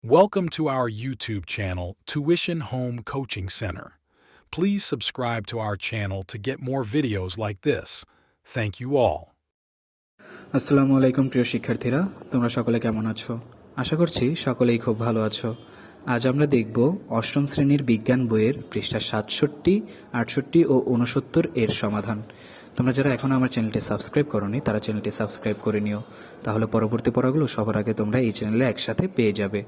Welcome to our YouTube channel, Tuition Home Coaching Center. Please subscribe to our channel to get more videos like this. Thank you all. আসসালামু আলাইকুম প্রিয় শিক্ষার্থীরা তোমরা সকলে কেমন আছো আশা করছি সকলেই খুব ভালো আছো আজ আমরা দেখব অষ্টম শ্রেণীর বিজ্ঞান বইয়ের পৃষ্ঠা সাতষট্টি আটষট্টি ও উনসত্তর এর সমাধান তোমরা যারা এখনও আমার চ্যানেলটি সাবস্ক্রাইব করনি, তারা চ্যানেলটি সাবস্ক্রাইব করে নিও। তাহলে পরবর্তী পড়াগুলো সবার আগে তোমরা এই চ্যানেলে একসাথে পেয়ে যাবে।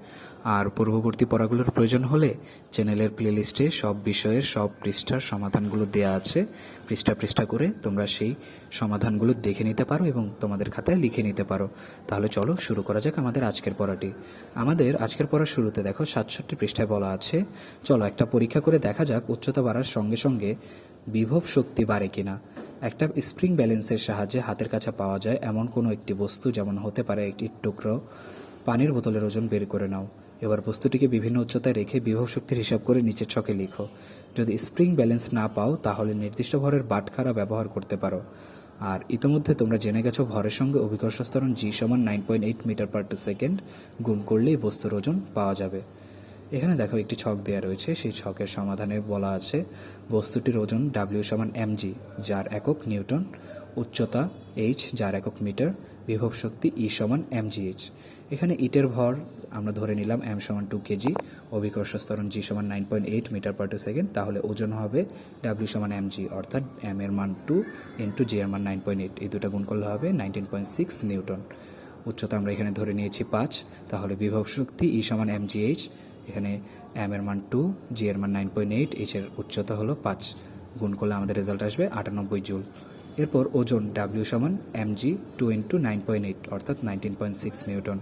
আর পূর্ববর্তী পড়াগুলোর প্রয়োজন হলে চ্যানেলের প্লেলিস্টে সব বিষয়ের সব পৃষ্ঠার সমাধানগুলো দেওয়া আছে। পৃষ্ঠা পৃষ্ঠা করে তোমরা সেই সমাধানগুলো দেখে নিতে পারো এবং তোমাদের খাতায় লিখে নিতে পারো। তাহলে চলো শুরু করা যাক আমাদের আজকের পড়াটি। আমাদের আজকের পড়া শুরুতে দেখো, সাতষট্টি পৃষ্ঠায় বলা আছে, চলো একটা পরীক্ষা করে দেখা যাক উচ্চতা বাড়ার সঙ্গে সঙ্গে বিভব শক্তি বাড়ে কিনা। একটা স্প্রিং ব্যালেন্সের সাহায্যে হাতের কাছে পাওয়া যায় এমন কোনো একটি বস্তু, যেমন হতে পারে একটি টুকরো পানির বোতলের ওজন বের করে নাও। এবার বস্তুটিকে বিভিন্ন উচ্চতায় রেখে বিভব শক্তির হিসাব করে নিচের ছকে লিখো। যদি স্প্রিং ব্যালেন্স না পাও, তাহলে নির্দিষ্ট ভরের বাটখারা ব্যবহার করতে পারো। আর ইতোমধ্যে তোমরা জেনে গেছো, ভরের সঙ্গে অভিকর্ষ স্তরণ জি সমান nine point eight metre per two second গুণ করলেই বস্তুর ওজন পাওয়া যাবে। এখানে দেখো একটি ছক দেওয়া রয়েছে। সেই ছকের সমাধানে বলা আছে, বস্তুটির ওজন ডাব্লিউ সমান এমজি যার একক নিউটন। উচ্চতা এইচ যার একক মিটার। বিভব শক্তি ই সমান এমজিএইচ এখানে ইটের ভর আমরা ধরে নিলাম এম সমান টু কেজি অভিকর্ষ স্তরণ জি সমান nine point eight metre per two second তাহলে ওজন হবে ডাব্লিউ সমান এম জি অর্থাৎ এম এর মান টু ইন্টু জি এর মান নাইন পয়েন্ট এইট এই দুটো গুণ করলে হবে নাইনটিন পয়েন্ট সিক্স নিউটন। উচ্চতা আমরা এখানে ধরে নিয়েছি পাঁচ, তাহলে বিভব শক্তি ই সমান এম জি এইচ এখানে এম এর মান টু জি এর মান নাইন পয়েন্ট এইট এইচ এর উচ্চতা হলো পাঁচ। গুণ করলে আমাদের রেজাল্ট আসবে আটানব্বই জুল। এরপর ওজন ডাব্লিউ সমান M G two into nine point eight অর্থাৎ নাইনটিন পয়েন্ট সিক্স নিউটন।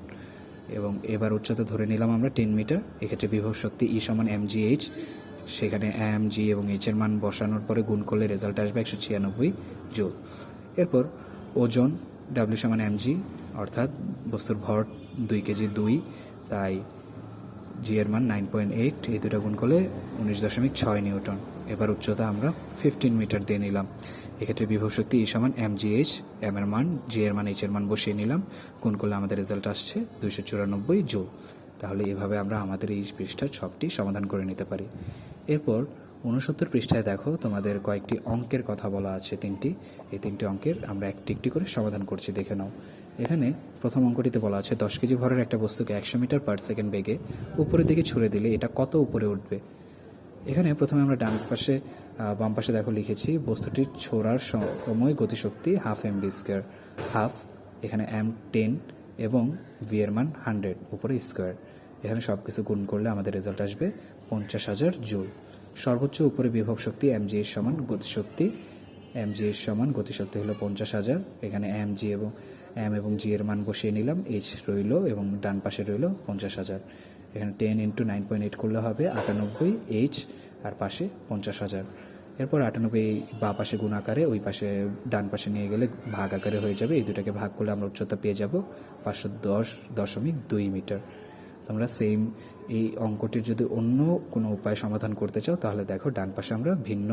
এবং এবার উচ্চতা ধরে নিলাম আমরা টেন মিটার এক্ষেত্রে বিভব শক্তি ই সমান এম জি এইচ সেখানে এম জি এবং এইচ এর মান বসানোর পরে গুণ করলে রেজাল্ট আসবে একশো ছিয়ানব্বই জুল। এরপর ওজন ডাব্লিউ সমান এম জি অর্থাৎ বস্তুর ভর দুই কেজি দুই, তাই জি এর মান নাইন পয়েন্ট এইট এই দুটো গুণ করলে উনিশ দশমিক ছয় নিউটন। এবার উচ্চতা আমরা ফিফটিন মিটার দিয়ে নিলাম। এক্ষেত্রে বিভব শক্তি ই সমান এম জি এইচ এম এর মান জি এর মান এইচ এর মান বসিয়ে নিলাম। গুণ করলে আমাদের রেজাল্ট আসছে দুইশো চুরানব্বই জুল তাহলে এভাবে আমরা আমাদের এই পৃষ্ঠার সবটি সমাধান করে নিতে পারি। এরপর উনসত্তর পৃষ্ঠায় দেখো, তোমাদের কয়েকটি অঙ্কের কথা বলা আছে তিনটি। এই তিনটি অঙ্কের আমরা একটি একটি করে সমাধান করছি, দেখে নাও। এখানে প্রথম অঙ্কটিতে বলা আছে, দশ কেজি ভরের একটা বস্তুকে একশো মিটার পার সেকেন্ড বেগে উপরের দিকে ছুড়ে দিলে এটা কত উপরে উঠবে? এখানে প্রথমে আমরা ডান পাশে বাম পাশে দেখো লিখেছি, বস্তুটির ছোড়ার সময় গতিশক্তি half M B square, half, এখানে এম টেন এবং ভি এর মান হান্ড্রেড, উপরে স্কোয়ার। এখানে সব কিছু গুণ করলে আমাদের রেজাল্ট আসবে পঞ্চাশ হাজার জুল। সর্বোচ্চ উপরে বিভব শক্তি এম জি এর সমান গতিশক্তি এম জি এর সমান, গতিশক্তি হলো পঞ্চাশ হাজার। এখানে এম জি এবং এম এবং জি এর মান বসিয়ে নিলাম। এইচ রইল এবং ডান পাশে রইল পঞ্চাশ হাজার। এখানে ten into nine point eight করলে হবে আটানব্বই এইচ আর পাশে পঞ্চাশ হাজার। এরপর আটানব্বই বা পাশে গুণ আকারে ওই পাশে ডান পাশে নিয়ে গেলে ভাগ আকারে হয়ে যাবে। এই দুটাকে ভাগ করলে আমরা উচ্চতা পেয়ে যাব পাঁচশো দশ দশমিক দুই মিটার। তোমরা সেম এই অঙ্কটির যদি অন্য কোনো উপায় সমাধান করতে চাও, তাহলে দেখো ডান পাশে আমরা ভিন্ন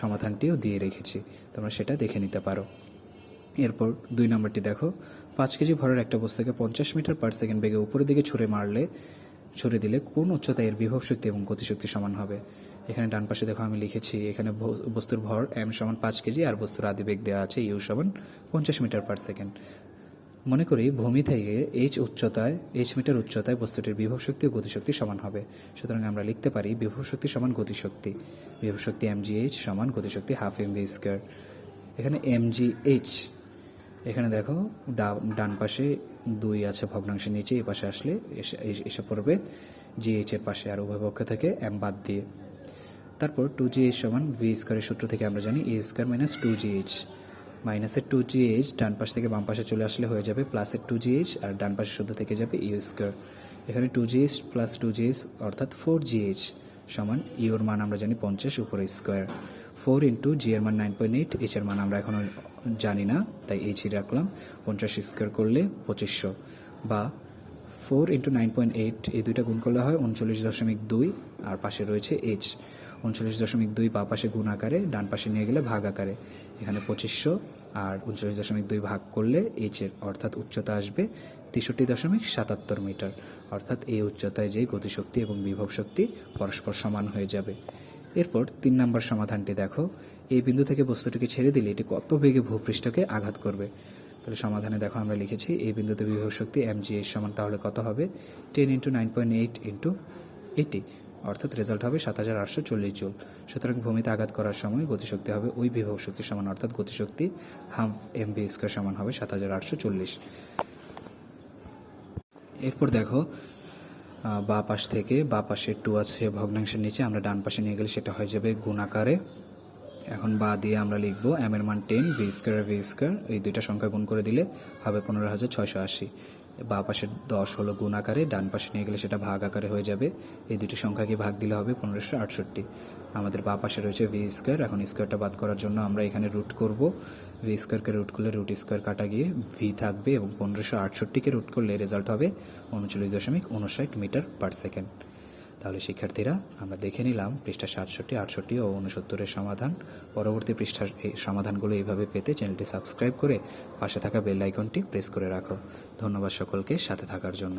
সমাধানটিও দিয়ে রেখেছি। তোমরা সেটা দেখে নিতে পারো। এরপর দুই নম্বরটি দেখো। পাঁচ কেজি ভরের একটা বস্তুকে পঞ্চাশ মিটার পার সেকেন্ড বেগে উপরের দিকে ছুঁড়ে মারলে, ছুঁড়ে দিলে কোন উচ্চতায় এর বিভব শক্তি এবং গতিশক্তি সমান হবে? এখানে ডান পাশে দেখো আমি লিখেছি, এখানে বস্তুর ভর এম সমান পাঁচ কেজি আর বস্তুর আদিবেগ দেওয়া আছে ইউ সমান পঞ্চাশ মিটার পার সেকেন্ড মনে করি ভূমি থেকে এইচ উচ্চতায় এইচ মিটার উচ্চতায় বস্তুটির বিভব শক্তি ও গতিশক্তি সমান হবে। সুতরাং আমরা লিখতে পারি বিভব শক্তি সমান গতিশক্তি। বিভব শক্তি এম জি এইচ সমান গতিশক্তি হাফ এম ভি স্কোয়ার এখানে এম জি এইচ এখানে দেখো ডান পাশে দুই আছে ভগ্নাংশের নিচে এই পাশে আসলে এসে পড়বে জি এইচ এর পাশে আর উভয় পক্ষ থেকে এম বাদ দিয়ে। তারপর টু জি এইচ সমান ভি স্কোয়ারের সূত্র থেকে আমরা জানি A square minus two G H মাইনাসের টু জি এইচ ডান পাশ থেকে বাম পাশে চলে আসলে হয়ে যাবে প্লাসের টু জি এইচ আর ডান পাশে শুদ্ধ থেকে যাবে ইউ স্কোয়ার এখানে two G H plus two G H অর্থাৎ ফোর জি এইচ সমান ইউর মান আমরা জানি পঞ্চাশ, উপরে স্কোয়ার ফোর ইন্টু জি এর মান নাইন পয়েন্ট এইট এইচ এর মান আমরা এখনও জানি না, তাই এইচই রাখলাম। পঞ্চাশ স্কোয়ার করলে পঁচিশশো। বা four into nine point eight এই দুইটা গুণ করলে হয় উনচল্লিশ দশমিক দুই, আর পাশে রয়েছে এইচ উনচল্লিশ দশমিক দুই বা পাশে গুণ আকারে, ডান পাশে নিয়ে গেলে ভাগ আকারে। এখানে পঁচিশশো, আর উনচল্লিশ দশমিক দুই ভাগ করলে এইচের অর্থাৎ উচ্চতা আসবে তেষট্টি দশমিক সাতাত্তর মিটার। অর্থাৎ এই উচ্চতায় যেই গতিশক্তি এবং বিভব শক্তি পরস্পর সমান হয়ে যাবে। এরপর তিন নম্বর সমাধানটি দেখো। এই বিন্দু থেকে বস্তুটিকে ছেড়ে দিলে এটি কত বেগে ভূপৃষ্ঠকে আঘাত করবে? তাহলে সমাধানে দেখো, আমরা লিখেছি এই বিন্দুতে বিভব শক্তি এম জি এর সমান, তাহলে কত হবে? Ten into nine point eight into eighty অর্থাৎ রেজাল্ট হবে সাত হাজার আটশো চল্লিশ জুল। সুতরাং ভূমিতে আঘাত করার সময় গতিশক্তি হবে ওই বিভব শক্তির সমান, অর্থাৎ গতিশক্তি হাফ এম ভি স্কোয়ার সমান হবে সাত হাজার আটশো চল্লিশ। এরপর দেখো বা পাশ থেকে, বা পাশের টু আছে, ভগ্নাংশের নিচে, আমরা ডান পাশে নিয়ে গেলে সেটা হয়ে যাবে গুণাকারে এখন বা দিয়ে আমরা লিখব এম এর মান ten V square V square, এই দুইটা সংখ্যা গুণ করে দিলে হবে পনেরো হাজার ছয়শো আশি। বা পাশে দশ হলো গুণ আকারে, ডান পাশে নিয়ে গেলে সেটা ভাগ আকারে হয়ে যাবে। এই দুটি সংখ্যাকে ভাগ দিলে হবে পনেরোশো আটষট্টি। আমাদের বা পাশে রয়েছে ভি স্কোয়ার এখন স্কোয়ারটা বাদ করার জন্য আমরা এখানে রুট করব। ভি স্কোয়ারকে রুট করলে রুট স্কোয়ার কাটা গিয়ে ভি থাকবে এবং পনেরোশো আটষট্টিকে রুট করলে রেজাল্ট হবে উনচল্লিশ দশমিক উনষাট মিটার পার সেকেন্ড তাহলে শিক্ষার্থীরা, আমরা দেখে নিলাম পৃষ্ঠা সাতষট্টি, আটষট্টি ও উনসত্তরের সমাধান। পরবর্তী পৃষ্ঠার এই সমাধানগুলো এইভাবে পেতে চ্যানেলটি সাবস্ক্রাইব করে পাশে থাকা বেল আইকনটি প্রেস করে রাখো। ধন্যবাদ সকলকে সাথে থাকার জন্য।